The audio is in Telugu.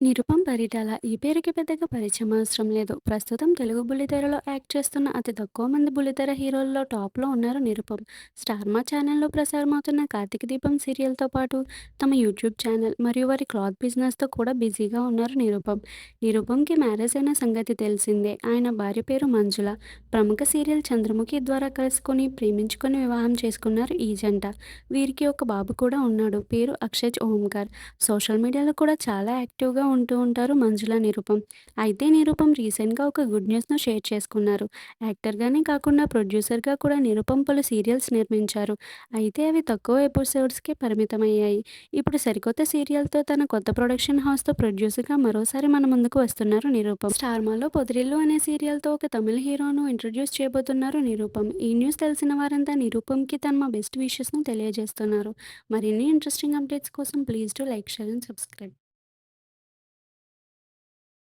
నిరుపం పరిటాల ఈ పేరుకి పెద్దగా పరిచయం అవసరం లేదు. ప్రస్తుతం తెలుగు బుల్లితెరలో యాక్ట్ చేస్తున్న అతి తక్కువ మంది బుల్లితెర హీరోల్లో టాప్‌లో ఉన్నారు నిరుపం స్టార్ మా ఛానెల్‌లో ప్రసారమవుతున్న కార్తీక దీపం సీరియల్‌తో పాటు తమ యూట్యూబ్ ఛానల్ మరియు వారి క్లాత్ బిజినెస్‌తో కూడా బిజీగా ఉన్నారు నిరుపం నిరుపంకి మ్యారేజ్ అయిన సంగతి తెలిసిందే. ఆయన భార్య పేరు మంజుల. ప్రముఖ సీరియల్ చంద్రముఖి ద్వారా కలుసుకొని, ప్రేమించుకొని వివాహం చేసుకున్నారు ఈ జంట. వీరికి ఒక బాబు కూడా ఉన్నాడు. పేరు అక్షయ్ ఓంకార్. సోషల్ మీడియాలో కూడా చాలా యాక్టివ్‌గా ఉంటూ ఉంటారు మంజుల, నిరూపం అయితే నిరూపం రీసెంట్‌గా ఒక గుడ్ న్యూస్‌ను షేర్ చేసుకున్నారు. యాక్టర్‌గానే కాకుండా ప్రొడ్యూసర్‌గా కూడా నిరూపం పలు సీరియల్స్ నిర్మించారు. అయితే అవి తక్కువ ఎపిసోడ్స్‌కే పరిమితమయ్యాయి. ఇప్పుడు సరికొత్త సీరియల్‌తో తన కొత్త ప్రొడక్షన్ హౌస్‌తో ప్రొడ్యూసర్‌గా మరోసారి మన ముందుకు వస్తున్నారు నిరూపం స్టార్మాలో 'పొదిరిల్లు' అనే సీరియల్‌తో ఒక తమిళ హీరోను ఇంట్రడ్యూస్ చేయబోతున్నారు నిరూపం ఈ న్యూస్ తెలిసిన వారంతా నిరుపమ్‌కి తమ బెస్ట్ విషెస్‌ను తెలియజేస్తున్నారు. మరిన్ని ఇంట్రెస్టింగ్ అప్డేట్స్ కోసం please to like, share and subscribe.